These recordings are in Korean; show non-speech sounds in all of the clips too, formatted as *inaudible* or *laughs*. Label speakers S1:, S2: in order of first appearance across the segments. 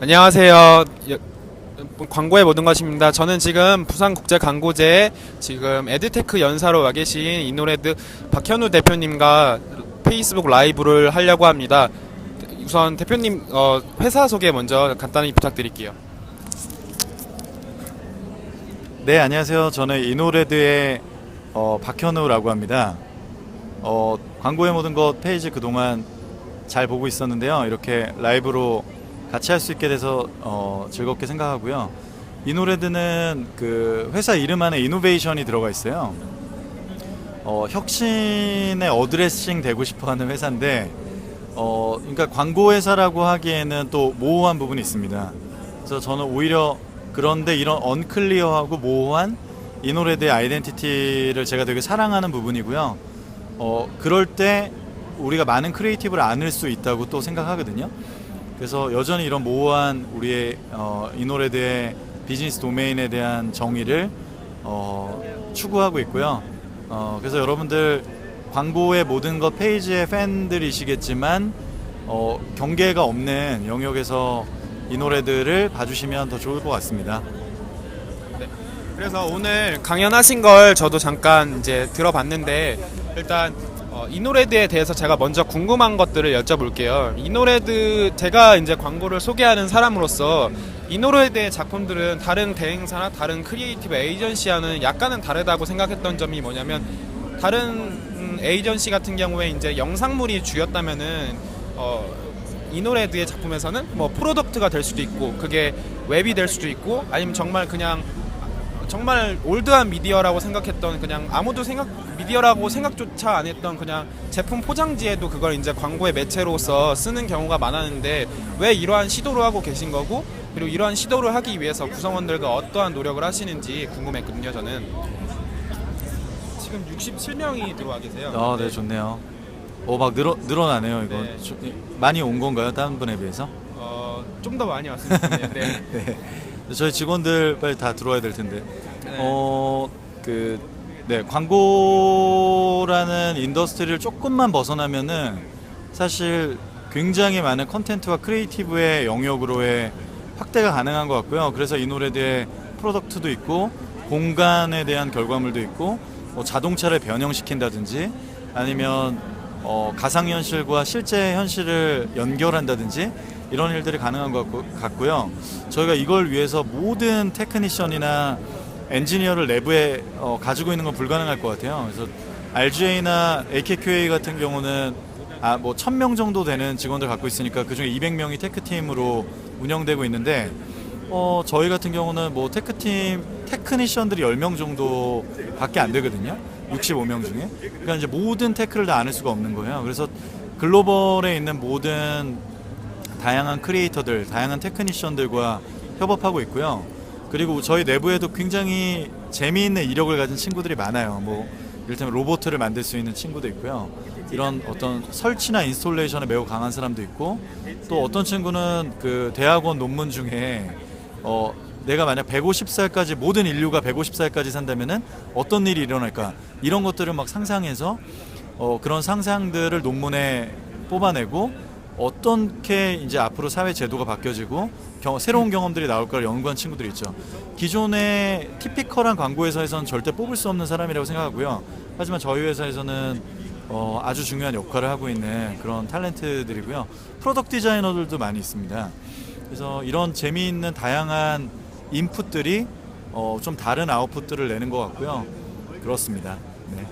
S1: 안녕하세요. 여- 광고의 모든 것입니다. 저는 지금 부산국제광고제 지금 에드테크 연사로 와 계신 이노레드 박현우 대표님과 페이스북 라이브를 하려고 합니다. 우선 대표님 어, 회사 소개 먼저 간단히 부탁드릴게요.
S2: 네, 안녕하세요. 저는 이노레드의 어, 박현우라고 합니다. 어, 광고의 모든 것 페이지 그동안 잘 보고 있었는데요. 이렇게 라이브로 같이 할 수 있게 돼서 어, 즐겁게 생각하고요. 이노레드는 그 회사 이름 안에 이노베이션이 들어가 있어요. 어, 혁신의 어드레싱 되고 싶어 하는 회사인데, 어, 그러니까 광고 회사라고 하기에는 또 모호한 부분이 있습니다. 그래서 저는 오히려 그런데 이런 언클리어하고 모호한 이노레드의 아이덴티티를 제가 되게 사랑하는 부분이고요. 어, 그럴 때 우리가 많은 크리에이티브를 안을 수 있다고 또 생각하거든요. 그래서 여전히 이런 모호한 우리의 어, 이노레드의 비즈니스 도메인에 대한 정의를 어, 추구하고 있고요. 어, 그래서 여러분들 광고의 모든 것 페이지의 팬들이시겠지만 어, 경계가 없는 영역에서 이노레드를 봐주시면 더 좋을 것 같습니다.
S1: 그래서 오늘 강연하신 걸 저도 잠깐 이제 들어봤는데 일단 어, 이노레드에 대해서 제가 먼저 궁금한 것들을 여쭤볼게요. 이노레드 제가 이제 광고를 소개하는 사람으로서 이노레드의 작품들은 다른 대행사나 다른 크리에이티브 에이전시와는 약간은 다르다고 생각했던 점이 뭐냐면 다른 음, 에이전시 같은 경우에 이제 영상물이 주였다면은 어, 이노레드의 작품에서는 뭐 프로덕트가 될 수도 있고 그게 웹이 될 수도 있고 아니면 정말 그냥 정말 올드한 미디어라고 생각했던 그냥 아무도 생각 미디어라고 생각조차 안 했던 그냥 제품 포장지에도 그걸 이제 광고의 매체로서 쓰는 경우가 많았는데 왜 이러한 시도를 하고 계신 거고 그리고 이러한 시도를 하기 위해서 구성원들과 어떠한 노력을 하시는지 궁금했거든요 저는 지금 67명이 들어와 계세요.
S2: 아, 네, 좋네요. 어, 막 늘어, 늘어나네요, 이거.
S1: 네.
S2: 저- 많이 온 건가요, 다른 분에 비해서?
S1: 어, 좀 더 많이 왔습니다. 네.
S2: 네. *laughs* 저희 직원들 빨리 다 들어와야 될 텐데.
S1: 네.
S2: 어, 그, 네, 광고라는 인더스트리를 조금만 벗어나면은 사실 굉장히 많은 컨텐츠와 크리에이티브의 영역으로의 확대가 가능한 것 같고요. 그래서 이노레드의 프로덕트도 있고 공간에 대한 결과물도 있고 뭐 자동차를 변형시킨다든지 아니면 어, 가상현실과 실제 현실을 연결한다든지 이런 일들이 가능한 것 같고, 같고요. 저희가 이걸 위해서 모든 테크니션이나 엔지니어를 내부에 어, 가지고 있는 건 불가능할 것 같아요. 그래서 RGA나 AKQA 같은 경우는 아, 뭐 1000명 정도 되는 직원들 갖고 있으니까 그중에 200명이 테크팀으로 운영되고 있는데 어, 저희 같은 경우는 뭐 테크팀 테크니션들이 10명 정도밖에 안 되거든요. 65명 중에. 그러니까 이제 모든 테크를 다 아는 수가 없는 거예요. 그래서 글로벌에 있는 모든 다양한 크리에이터들, 다양한 테크니션들과 협업하고 있고요. 그리고 저희 내부에도 굉장히 재미있는 이력을 가진 친구들이 많아요. 뭐 이를테면 로봇을 만들 수 있는 친구도 있고요. 이런 어떤 설치나 인스톨레이션에 매우 강한 사람도 있고 또 어떤 친구는 그 대학원 논문 중에 어 내가 만약 150살까지 모든 인류가 150살까지 산다면은 어떤 일이 일어날까 이런 것들을 막 상상해서 어 그런 상상들을 논문에 뽑아내고 어떻게 이제 앞으로 사회 제도가 바뀌어지고 경- 새로운 경험들이 나올까를 연구한 친구들이 있죠. 기존의 티피컬한 광고 회사에서는 절대 뽑을 수 없는 사람이라고 생각하고요. 하지만 저희 회사에서는 어, 아주 중요한 역할을 하고 있는 그런 탤런트들이고요. 프로덕트 디자이너들도 많이 있습니다. 그래서 이런 재미있는 다양한 인풋들이 어, 좀 다른 아웃풋들을 내는 것 같고요. 그렇습니다. 네.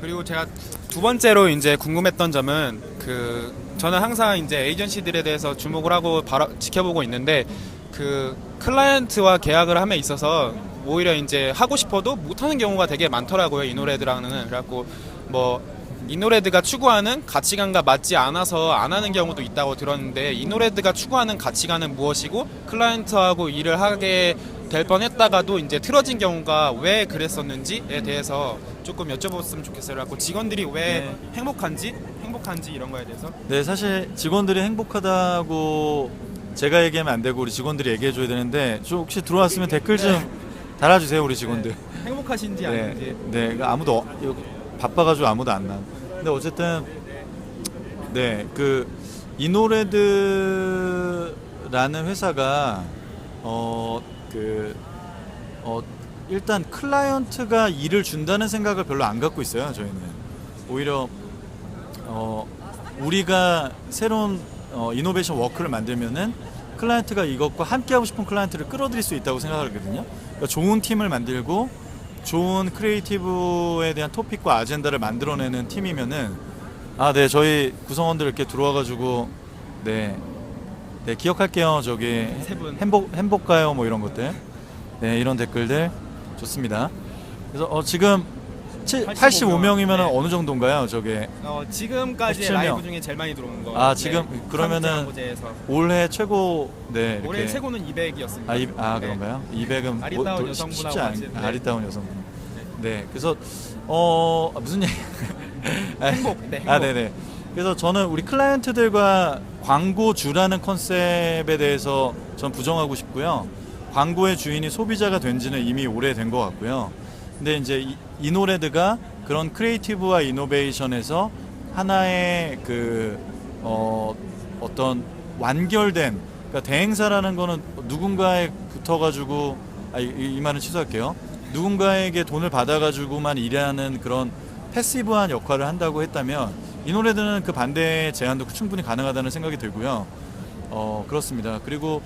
S1: 그리고 제가 두 번째로 이제 궁금했던 점은 그 저는 항상 이제 에이전시들에 대해서 주목을 하고 바라, 지켜보고 있는데 그 클라이언트와 계약을 함에 있어서 오히려 이제 하고 싶어도 못하는 경우가 되게 많더라고요 이노레드랑은 그래갖고 뭐 이노레드가 추구하는 가치관과 맞지 않아서 안 하는 경우도 있다고 들었는데 이노레드가 추구하는 가치관은 무엇이고 클라이언트하고 일을 하게 될 뻔했다가도 이제 틀어진 경우가 왜 그랬었는지에 대해서 조금 여쭤봤으면 좋겠어요. 그래갖고 직원들이 왜
S2: 네.
S1: 행복한지 행복한지 이런 거에 대해서
S2: 네, 사실 직원들이 행복하다고 제가 얘기하면 안 되고 우리 직원들이 얘기해 줘야 되는데 저 혹시 들어왔으면 댓글 좀 달아주세요 우리 직원들.
S1: 행복하신지
S2: 네,
S1: 아닌지
S2: 네, 그러니까 아무도 어- 바빠가지고 아무도 안 나. 근데 어쨌든 네, 그 이노레드라는 라는 회사가 어그 어, 일단 클라이언트가 일을 준다는 생각을 별로 안 갖고 있어요. 저희는 오히려 어 우리가 새로운 어, 이노베이션 워크를 만들면은 클라이언트가 이것과 함께 하고 싶은 클라이언트를 끌어들일 수 있다고 생각하거든요. 그러니까 좋은 팀을 만들고 좋은 크리에이티브에 대한 토픽과 아젠다를 만들어내는 팀이면은 아, 네, 저희 구성원들 이렇게 들어와가지고 네, 네 기억할게요. 저기
S1: 세 분.
S2: 행복 행복가요 뭐 이런 것들. 네, 이런 댓글들 좋습니다. 그래서 어, 지금 85 명이면
S1: 네.
S2: 어느 정도인가요? 저게
S1: 어, 지금까지
S2: 87 명.
S1: 라이브 중에 제일 많이 들어온 거. 네.
S2: 아, 지금 그러면은
S1: 무제에서
S2: 올해 최고 네 이렇게
S1: 올해 최고는 200이었습니다.
S2: 아, 이, 아 그런가요? 200은
S1: 아리따운 여성분하고
S2: 쉽지 않,
S1: 같이, 네.
S2: 아리따운 여성분. 네, 그래서 어 아, 무슨 얘기? *laughs* 아,
S1: 행복, 네, 행복.
S2: 아, 네네. 그래서 저는 우리 클라이언트들과 광고주라는 컨셉에 대해서 전 부정하고 싶고요. 광고의 주인이 소비자가 된 지는 이미 오래된 것 같고요. 근데 이제 이, 이노레드가 그런 크리에이티브와 이노베이션에서 하나의 그 어, 어떤 완결된 그러니까 대행사라는 거는 누군가에 붙어가지고 아, 이, 이 말은 취소할게요. 누군가에게 돈을 받아가지고만 일하는 그런 패시브한 역할을 한다고 했다면 이노레드는 그 반대의 제안도 충분히 가능하다는 생각이 들고요. 어 그렇습니다. 그리고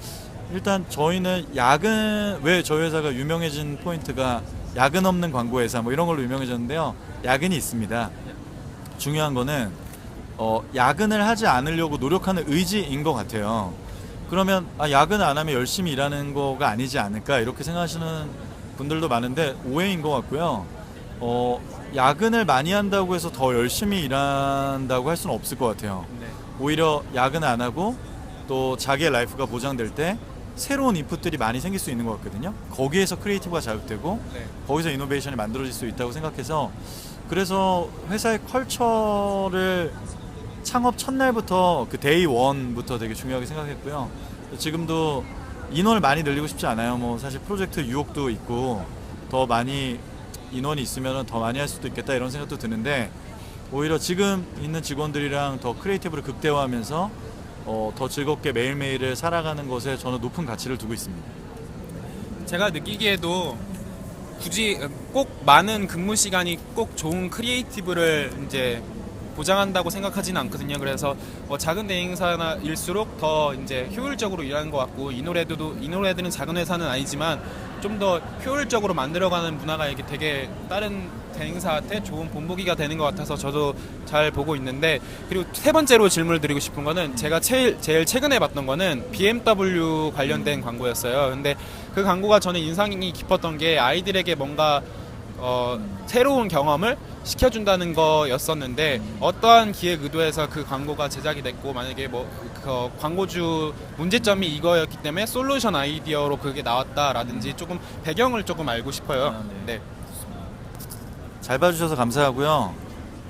S2: 일단 저희는 야근 왜 저희 회사가 유명해진 포인트가 야근 없는 광고 회사 뭐 이런 걸로 유명해졌는데요. 야근이 있습니다. 중요한 거는 어, 야근을 하지 않으려고 노력하는 의지인 것 같아요. 그러면 아, 야근 안 하면 열심히 일하는 거가 아니지 않을까 이렇게 생각하시는 분들도 많은데 오해인 것 같고요. 어, 야근을 많이 한다고 해서 더 열심히 일한다고 할 수는 없을 것 같아요.
S1: 네.
S2: 오히려 야근을 안 하고 또 자기의 라이프가 보장될 때 새로운 인풋들이 많이 생길 수 있는 것 같거든요. 거기에서 크리에이티브가 자극되고
S1: 네.
S2: 거기서 이노베이션이 만들어질 수 있다고 생각해서 그래서 회사의 컬처를 창업 첫날부터 그 데이 원부터 되게 중요하게 생각했고요. 지금도 인원을 많이 늘리고 싶지 않아요. 뭐 사실 프로젝트 유혹도 있고 더 많이 인원이 있으면 더 많이 할 수도 있겠다 이런 생각도 드는데 오히려 지금 있는 직원들이랑 더 크리에이티브를 극대화하면서 어, 더 즐겁게 매일매일을 살아가는 것에 저는 높은 가치를 두고 있습니다.
S1: 제가 느끼기에도 굳이 꼭 많은 근무 시간이 꼭 좋은 크리에이티브를 이제 보장한다고 생각하지는 않거든요. 그래서 뭐 작은 대행사일수록 더 이제 효율적으로 일하는 것 같고 이노레드도 이노레드는 작은 회사는 아니지만 좀 더 효율적으로 만들어가는 문화가 이게 되게 다른 대행사한테 좋은 본보기가 되는 것 같아서 저도 잘 보고 있는데 그리고 세 번째로 질문을 드리고 싶은 거는 제가 제일 제일 최근에 봤던 거는 BMW 관련된 광고였어요. 근데 그 광고가 저는 인상이 깊었던 게 아이들에게 뭔가 어, 새로운 경험을 시켜준다는 거였었는데 어떠한 기획 의도에서 그 광고가 제작이 됐고 만약에 뭐 그 광고주 문제점이 이거였기 때문에 솔루션 아이디어로 그게 나왔다라든지 조금 배경을 조금 알고 싶어요.
S2: 아, 네.
S1: 네.
S2: 잘 봐주셔서 감사하고요.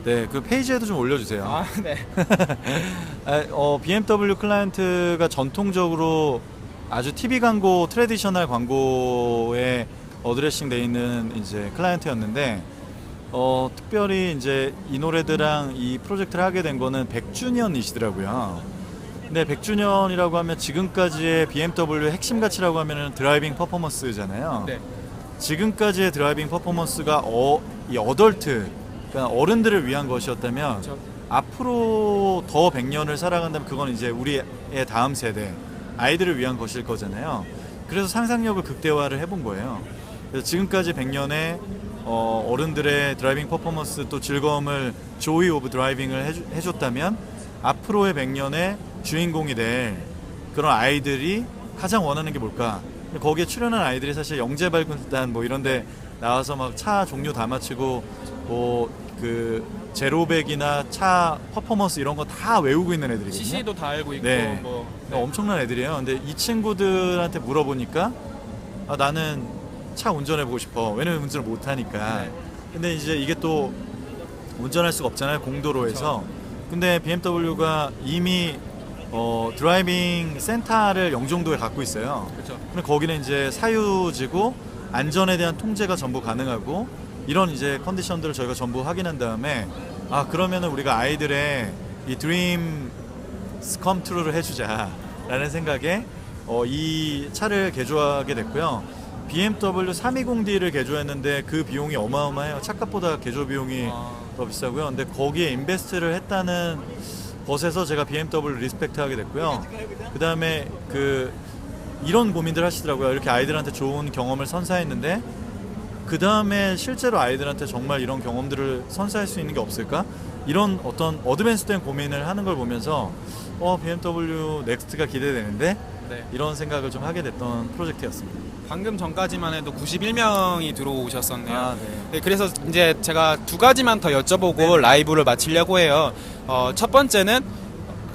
S2: 네, 그 페이지에도 좀 올려주세요.
S1: 아, 네. *laughs*
S2: 아, 어, BMW 클라이언트가 전통적으로 아주 TV 광고, 트레디셔널 광고에 어드레싱 돼 있는 이제 클라이언트였는데 어, 특별히 이제 이노레드랑 이 프로젝트를 하게 된 거는 100주년이시더라고요. 근데 100주년이라고 하면 지금까지의 BMW 핵심 가치라고 하면은 드라이빙 퍼포먼스잖아요.
S1: 네.
S2: 지금까지의 드라이빙 퍼포먼스가 어, 이 어덜트, 그러니까 어른들을 위한 것이었다면
S1: 그렇죠.
S2: 앞으로 더 100년을 살아간다면 그건 이제 우리의 다음 세대 아이들을 위한 것일 거잖아요. 그래서 상상력을 극대화를 해본 거예요. 그래서 지금까지 100년의 어, 어른들의 드라이빙 퍼포먼스 또 즐거움을 조이 오브 드라이빙을 해주, 해줬다면 앞으로의 100년의 주인공이 될 그런 아이들이 가장 원하는 게 뭘까? 거기에 출연한 아이들이 사실 영재발굴단 뭐 이런데 나와서 막 차 종류 다 맞히고 뭐 그 제로백이나 차 퍼포먼스 이런 거 다 외우고 있는 애들이거든요.
S1: CC도 다 알고 있고
S2: 네.
S1: 뭐
S2: 그러니까 엄청난 애들이에요. 근데 이 친구들한테 물어보니까 아, 나는 차 운전해 보고 싶어. 왜냐면 운전을 못 하니까.
S1: 네.
S2: 근데 이제 이게 또 운전할 수가 없잖아요. 공도로에서. 근데 BMW가 이미 어, 드라이빙 센터를 영종도에 갖고 있어요.
S1: 그렇죠.
S2: 근데 거기는 이제 사유지고 안전에 대한 통제가 전부 가능하고 이런 이제 컨디션들을 저희가 전부 확인한 다음에 아 그러면은 우리가 아이들의 이 드림 컴트루를 해주자라는 생각에 어, 이 차를 개조하게 됐고요. BMW 320D를 개조했는데 그 비용이 어마어마해요. 차값보다 개조 비용이
S1: 아.
S2: 더 비싸고요. 근데 거기에 인베스트를 했다는 것에서 제가 BMW 리스펙트하게 됐고요. 그 다음에 그 이런 고민들 하시더라고요. 이렇게 아이들한테 좋은 경험을 선사했는데 그 다음에 실제로 아이들한테 정말 이런 경험들을 선사할 수 있는 게 없을까? 이런 어떤 어드밴스된 고민을 하는 걸 보면서 어 BMW 넥스트가 기대되는데
S1: 네.
S2: 이런 생각을 좀 하게 됐던 프로젝트였습니다.
S1: 방금 전까지만 해도 91명이 들어오셨었네요.
S2: 아, 네.
S1: 네, 그래서 이제 제가 두 가지만 더 여쭤보고 라이브를 마치려고 해요. 어, 첫 번째는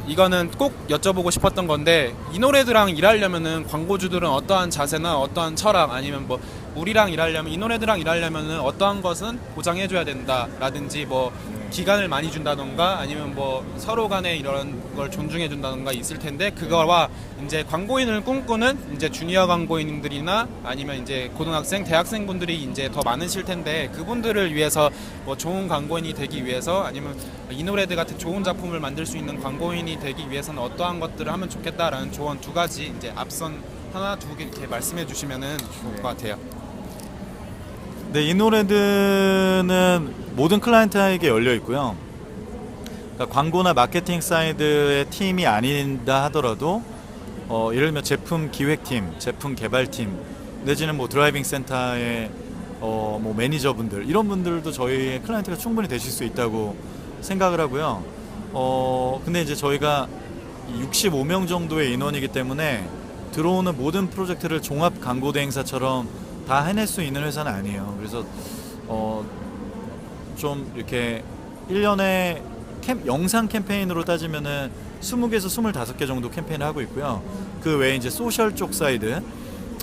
S1: 이거는 꼭 여쭤보고 싶었던 건데 이노레드랑 일하려면은 광고주들은 어떠한 자세나 어떠한 철학 아니면 뭐 우리랑 일하려면 이노레드랑 일하려면은 어떠한 것은 보장해줘야 된다라든지 뭐 기간을 많이 준다던가 아니면 뭐 서로 간에 이런 걸 존중해 준다던가 있을 텐데 그거와 이제 광고인을 꿈꾸는 이제 주니어 광고인들이나 아니면 이제 고등학생, 대학생 분들이 이제 더 많으실 텐데 그분들을 위해서 뭐 좋은 광고인이 되기 위해서 아니면 이노레드 같은 좋은 작품을 만들 수 있는 광고인이 되기 위해서는 어떠한 것들을 하면 좋겠다라는 조언 두 가지 이제 앞선 하나 두 개 이렇게 말씀해 주시면은 좋을 것 같아요.
S2: 네, 이 노레드는 모든 클라이언트에게 열려 있고요. 그러니까 광고나 마케팅 사이드의 팀이 아니다 하더라도 어, 예를 들면 제품 기획팀, 제품 개발팀 내지는 뭐 드라이빙 센터의 어, 뭐 매니저분들 이런 분들도 저희의 클라이언트가 충분히 되실 수 있다고 생각을 하고요. 어, 근데 이제 저희가 65명 정도의 인원이기 때문에 들어오는 모든 프로젝트를 종합 광고 대행사처럼 다 해낼 수 있는 회사는 아니에요. 그래서 어, 좀 이렇게 1년에 캠, 영상 캠페인으로 따지면은 20개에서 25개 정도 캠페인을 하고 있고요. 그 외에 이제 소셜 쪽 사이드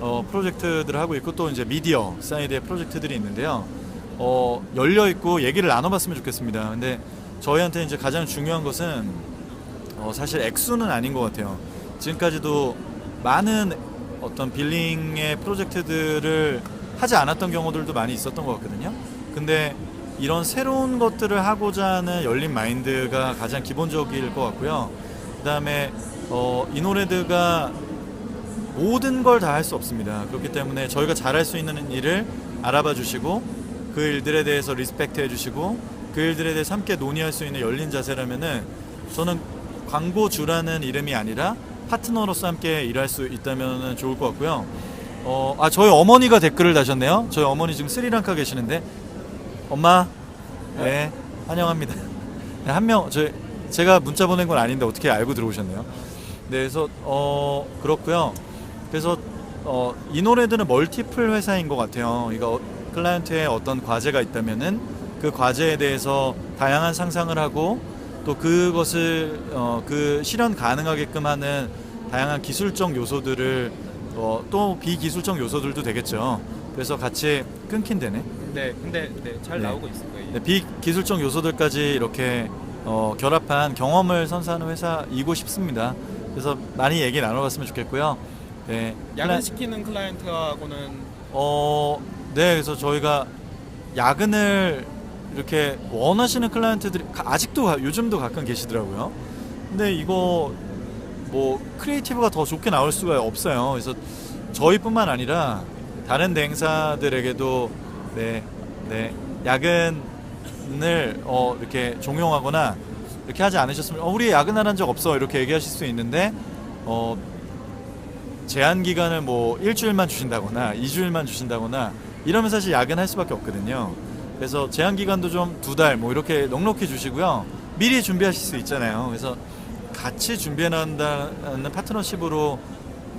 S2: 어, 프로젝트들을 하고 있고 또 이제 미디어 사이드의 프로젝트들이 있는데요. 어, 열려 있고 얘기를 나눠봤으면 좋겠습니다. 근데 저희한테 이제 가장 중요한 것은 어, 사실 액수는 아닌 것 같아요. 지금까지도 많은 어떤 빌링의 프로젝트들을 하지 않았던 경우들도 많이 있었던 것 같거든요. 근데 이런 새로운 것들을 하고자 하는 열린 마인드가 가장 기본적일 것 같고요. 그 다음에 어, 이노레드가 모든 걸 다 할 수 없습니다. 그렇기 때문에 저희가 잘할 수 있는 일을 알아봐 주시고 그 일들에 대해서 리스펙트 해주시고 그 일들에 대해서 함께 논의할 수 있는 열린 자세라면은 저는 광고주라는 이름이 아니라 파트너로서 함께 일할 수 있다면 좋을 것 같고요. 어, 아 저희 어머니가 댓글을 다셨네요. 저희 어머니 지금 스리랑카 계시는데 엄마 네 환영합니다. 네, 한명 저 제가 문자 보낸 건 아닌데 어떻게 알고 들어오셨네요. 네, 그래서 어 그렇고요. 그래서 어 이노레드는 멀티플 회사인 것 같아요. 이거 클라이언트의 어떤 과제가 있다면은 그 과제에 대해서 다양한 상상을 하고 또 그것을 어, 그 실현 가능하게끔 하는 다양한 기술적 요소들을 어, 또 비기술적 요소들도 되겠죠. 그래서 같이 끊긴대네.
S1: 네, 근데 네, 잘
S2: 네.
S1: 나오고 있을 거예요.
S2: 네, 비기술적 요소들까지 이렇게 어, 결합한 경험을 선사하는 회사이고 싶습니다. 그래서 많이 얘기 나눠봤으면 좋겠고요. 네,
S1: 야근시키는 클라이언트하고는
S2: 어, 네, 그래서 저희가 야근을 이렇게 원하시는 클라이언트들이 가- 아직도 가- 요즘도 가끔 계시더라고요. 근데 이거 뭐 크리에이티브가 더 좋게 나올 수가 없어요. 그래서 저희뿐만 아니라 다른 대행사들에게도 네, 네 야근을 어, 이렇게 종용하거나 이렇게 하지 않으셨으면 어, 우리 야근하는 적 없어 이렇게 얘기하실 수 있는데 어, 제한 기간을 뭐 일주일만 주신다거나 이주일만 주신다거나 이러면 사실 야근할 수밖에 없거든요. 그래서 제한 기간도 좀 두 달 뭐 이렇게 넉넉히 주시고요. 미리 준비하실 수 있잖아요. 그래서 같이 준비해 나간다는 파트너십으로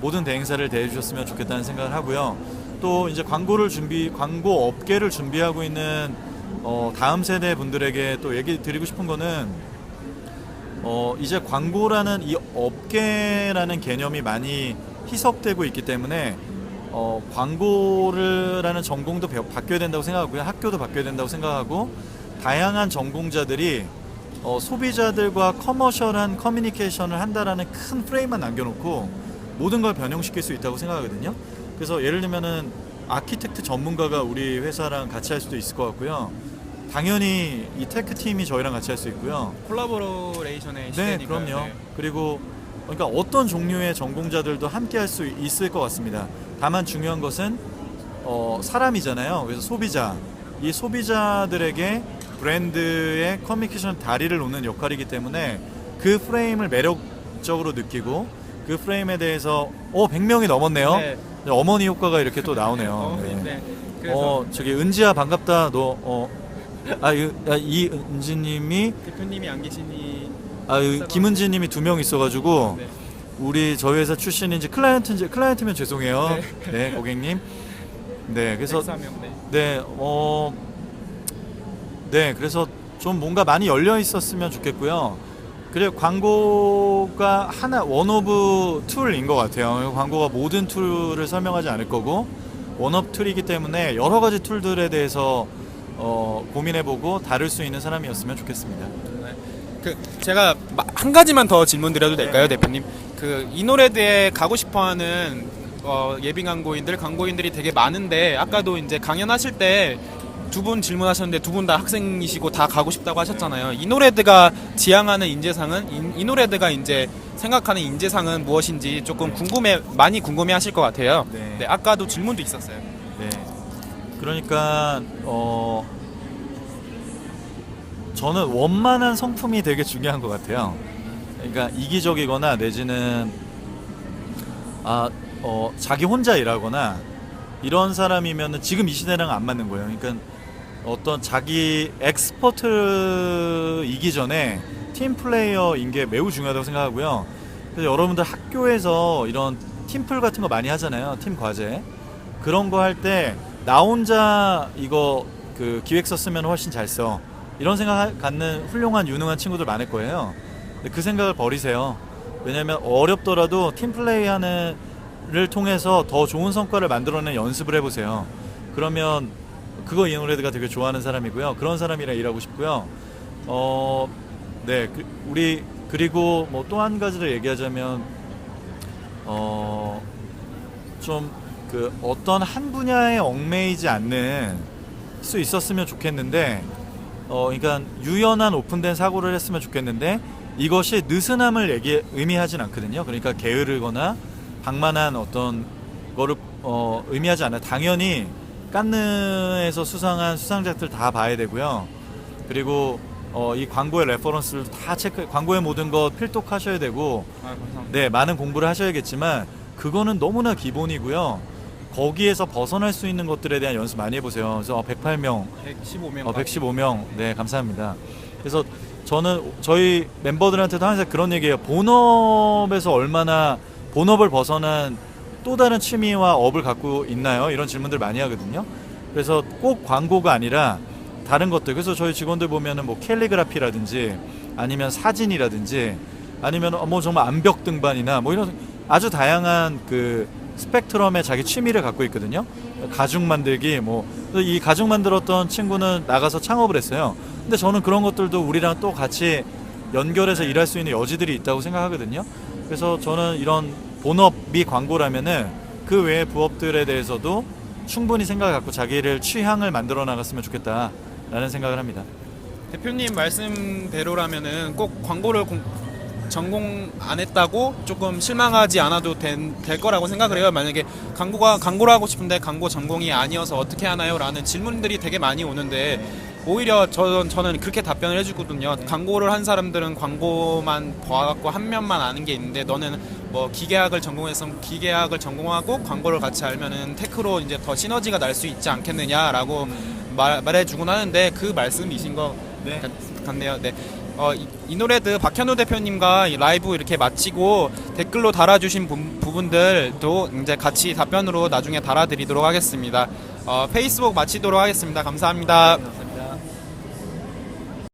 S2: 모든 대행사를 대해 주셨으면 좋겠다는 생각을 하고요. 또 이제 광고를 준비 광고 업계를 준비하고 있는 어, 다음 세대 분들에게 또 얘기 드리고 싶은 거는 어, 이제 광고라는 이 업계라는 개념이 많이 희석되고 있기 때문에 어, 광고를라는 전공도 배워- 바뀌어야 된다고 생각하고요. 학교도 바뀌어야 된다고 생각하고 다양한 전공자들이 어, 소비자들과 커머셜한 커뮤니케이션을 한다라는 큰 프레임만 남겨놓고 모든 걸 변형시킬 수 있다고 생각하거든요. 그래서 예를 들면은 아키텍트 전문가가 우리 회사랑 같이 할 수도 있을 것 같고요. 당연히 이 테크 팀이 저희랑 같이 할 수 있고요.
S1: 콜라보레이션의
S2: 네,
S1: 시대니까요.
S2: 그럼요.
S1: 네.
S2: 그리고 그러니까 어떤 종류의 전공자들도 함께 할 수 있을 것 같습니다. 다만 중요한 것은 어, 사람이잖아요. 그래서 소비자. 이 소비자들에게 브랜드의 커뮤니케이션 다리를 놓는 역할이기 때문에 그 프레임을 매력적으로 느끼고 그 프레임에 대해서 어 100명이 넘었네요.
S1: 네.
S2: 어머니 효과가 이렇게 또 나오네요.
S1: 어,
S2: 네.
S1: 네.
S2: 어 저기 은지야 반갑다. 너 어. 아, 이, 아, 이 은지님이
S1: 대표님이 안 계시니
S2: 아, 이 김은지님이 두 명 있어가지고
S1: 네.
S2: 우리 저희 회사 출신인지 클라이언트인지 클라이언트면 죄송해요. 네, 고객님. 네, 그래서
S1: 104명 네.
S2: 네, 어, 네, 그래서 좀 뭔가 많이 열려 있었으면 좋겠고요. 그래 광고가 하나 원 오브 툴인 것 같아요. 광고가 모든 툴을 설명하지 않을 거고 원업 툴이기 때문에 여러 가지 툴들에 대해서 어, 고민해보고 다룰 수 있는 사람이었으면 좋겠습니다.
S1: 그 제가 마- 한 가지만 더 질문 드려도 될까요,
S2: 네.
S1: 대표님? 그 이노레드에 가고 싶어하는 어, 예비 광고인들, 광고인들이 되게 많은데 아까도 이제 강연하실 때 두 분 질문하셨는데 두 분 다 학생이시고 다 가고 싶다고 하셨잖아요. 이노레드가 지향하는 인재상은 인- 이노레드가 이제 생각하는 인재상은 무엇인지 조금 궁금해 많이 궁금해하실 것 같아요.
S2: 네.
S1: 네, 아까도 질문도 있었어요.
S2: 네. 그러니까 어 저는 원만한 성품이 되게 중요한 것 같아요. 그러니까 이기적이거나 내지는 아 어, 자기 혼자 일하거나 이런 사람이면은 지금 이 시대랑 안 맞는 거예요. 그러니까 어떤 자기 엑스퍼트이기 전에 팀 플레이어인 게 매우 중요하다고 생각하고요. 그래서 여러분들 학교에서 이런 팀플 같은 거 많이 하잖아요. 팀 과제. 그런 거 할 때 나 혼자 이거 그 기획서 쓰면 훨씬 잘 써. 이런 생각 하- 갖는 훌륭한 유능한 친구들 많을 거예요. 근데 그 생각을 버리세요. 왜냐면 어렵더라도 팀 플레이 하는 를 통해서 더 좋은 성과를 만들어내는 연습을 해보세요. 그러면 그거 이노레드가 되게 좋아하는 사람이고요. 그런 사람이랑 일하고 싶고요. 어, 네, 그, 우리 그리고 뭐 또 한 가지를 얘기하자면 어, 좀 그 어떤 한 분야에 얽매이지 않는 수 있었으면 좋겠는데 어, 그러니까 유연한 오픈된 사고를 했으면 좋겠는데 이것이 느슨함을 얘기 의미하진 않거든요. 그러니까 게으르거나 방만한 어떤 거를 어, 의미하지 않아요. 당연히 깐느에서 수상한 수상작들 다 봐야 되고요. 그리고 어, 이 광고의 레퍼런스를 다 체크, 광고의 모든 것 필독하셔야 되고,
S1: 아.
S2: 네 많은 공부를 하셔야겠지만 그거는 너무나 기본이고요. 거기에서 벗어날 수 있는 것들에 대한 연습 많이 해보세요. 그래서 어, 108명,
S1: 115명.
S2: 어, 115명. 네, 감사합니다. 그래서 저는 저희 멤버들한테도 항상 그런 얘기해요. 본업에서 얼마나 본업을 벗어난 또 다른 취미와 업을 갖고 있나요? 이런 질문들 많이 하거든요. 그래서 꼭 광고가 아니라 다른 것들. 그래서 저희 직원들 보면은 뭐 캘리그라피라든지 아니면 사진이라든지 아니면 어, 뭐 정말 암벽 등반이나 뭐 이런 아주 다양한 그 스펙트럼의 자기 취미를 갖고 있거든요. 가죽 만들기 뭐 이 가죽 만들었던 친구는 나가서 창업을 했어요. 근데 저는 그런 것들도 우리랑 또 같이 연결해서 일할 수 있는 여지들이 있다고 생각하거든요. 그래서 저는 이런 본업이 광고라면은 그 외의 부업들에 대해서도 충분히 생각을 갖고 자기를 취향을 만들어 나갔으면 좋겠다라는 생각을 합니다.
S1: 대표님 말씀대로라면은 꼭 광고를 공- 전공 안 했다고 조금 실망하지 않아도 된, 될 거라고 생각을 해요. 만약에 광고가 광고를 하고 싶은데 광고 전공이 아니어서 어떻게 하나요?라는 질문들이 되게 많이 오는데 오히려 저, 저는 그렇게 답변을 해주거든요. 광고를 한 사람들은 광고만 봐갖고 한 면만 아는 게 있는데 너는 뭐 기계학을 전공했으면 기계학을 전공하고 광고를 같이 알면은 테크로 이제 더 시너지가 날 수 있지 않겠느냐라고 말, 말해주곤 하는데 그 말씀이신 것
S2: 네.
S1: 같- 같네요. 네. 어, 이, 이노레드 박현우 대표님과 이 라이브 이렇게 마치고 댓글로 달아주신 부, 부분들도 이제 같이 답변으로 나중에 달아드리도록 하겠습니다. 어, 페이스북 마치도록 하겠습니다. 감사합니다.